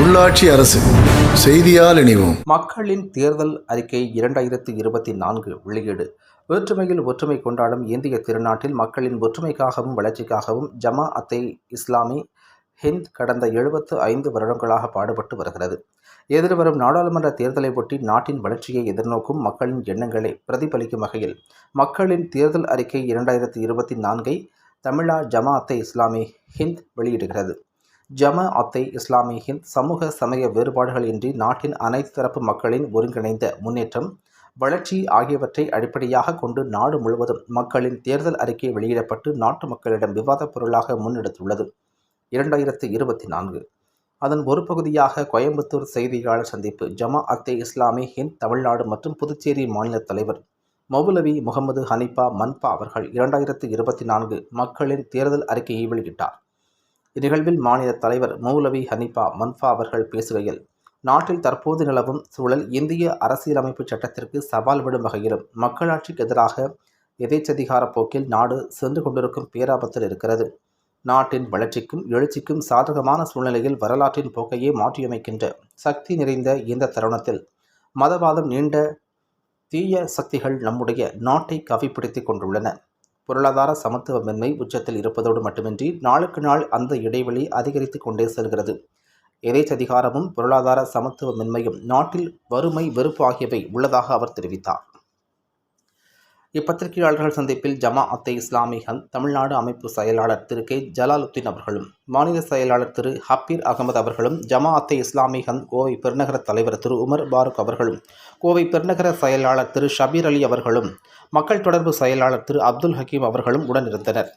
உள்ளாட்சி அரசு செய்தியால் இணைவோம். மக்களின் தேர்தல் அறிக்கை இரண்டாயிரத்தி இருபத்தி நான்கு வெளியீடு. வேற்றுமையில் ஒற்றுமை கொண்டாடும் இந்திய திருநாட்டில் மக்களின் ஒற்றுமைக்காகவும் வளர்ச்சிக்காகவும் ஜமா அத்தை இஸ்லாமி ஹிந்த் கடந்த எழுபத்து ஐந்து வருடங்களாக பாடுபட்டு வருகிறது. எதிர்வரும் நாடாளுமன்ற தேர்தலை ஒட்டி நாட்டின் வளர்ச்சியை எதிர்நோக்கும் மக்களின் எண்ணங்களை பிரதிபலிக்கும் வகையில் மக்களின் தேர்தல் அறிக்கை இரண்டாயிரத்தி இருபத்தி நான்கை தமிழா ஜமா அத்தை இஸ்லாமி ஹிந்த் வெளியிடுகிறது. ஜமா அத்தை இஸ்லாமிய ஹிந்த் சமூக சமய வேறுபாடுகள் இன்றி நாட்டின் அனைத்து தரப்பு மக்களின் ஒருங்கிணைந்த முன்னேற்றம் வளர்ச்சி ஆகியவற்றை அடிப்படையாக கொண்டு நாடு முழுவதும் மக்களின் தேர்தல் அறிக்கை வெளியிடப்பட்டு நாட்டு மக்களிடம் விவாதப் பொருளாக முன்னெடுத்துள்ளது. இரண்டாயிரத்து இருபத்தி நான்கு. அதன் ஒரு பகுதியாக கோயம்புத்தூர் செய்தியாளர் சந்திப்பு. ஜமா அத்தே இஸ்லாமி ஹிந்த் தமிழ்நாடு மற்றும் புதுச்சேரி மாநில தலைவர் மௌலவி முகமது ஹனிஃபா மன்பா அவர்கள் இரண்டாயிரத்து இருபத்தி நான்கு மக்களின் தேர்தல் அறிக்கையை வெளியிட்டார். இந்நிகழ்வில் மாநில தலைவர் மௌலவி ஹனிஃபா மன்ஃபா அவர்கள் பேசுகையில் நாட்டில் தற்போது நிலவும் சூழல் இந்திய அரசியலமைப்பு சட்டத்திற்கு சவால் விடும் வகையிலும் மக்களாட்சிக்கு எதிராக எதேச்சதிகார போக்கில் நாடு சென்று கொண்டிருக்கும் பேராபத்தில் இருக்கிறது. நாட்டின் வளர்ச்சிக்கும் எழுச்சிக்கும் சாதகமான சூழ்நிலையில் வரலாற்றின் போக்கையே மாற்றியமைக்கின்ற சக்தி நிறைந்த இந்த தருணத்தில் மதவாதம் நீண்ட தீய சக்திகள் நம்முடைய நாட்டை கவிப்பிடித்துக் கொண்டுள்ளன. பொருளாதார சமத்துவமின்மை உச்சத்தில் இருப்பதோடு மட்டுமின்றி நாளுக்கு நாள் அந்த இடைவெளி அதிகரித்து கொண்டே செல்கிறது. எதேச்சதிகாரமும் பொருளாதார சமத்துவமின்மையும் நாட்டில் வறுமை வெறுப்பு ஆகியவை உள்ளதாக அவர் தெரிவித்தார். இப்பத்திரிகையாளர்கள் சந்திப்பில் ஜமா அத்தே இஸ்லாமிகள் தமிழ்நாடு அமைப்பு செயலாளர் திரு. கே. ஜலாலுத்தீன் அவர்களும் மாநில செயலாளர் திரு. ஹப்பீர் அகமது அவர்களும் ஜமா அத்தே இஸ்லாமி கோவை பெருநகர தலைவர் திரு. உமர் பாருக் அவர்களும் கோவை பெருநகர செயலாளர் திரு. ஷபீர் அலி அவர்களும் மக்கள் தொடர்பு செயலாளர் திரு. அப்துல் ஹக்கீம் அவர்களும் உடனிருந்தனர்.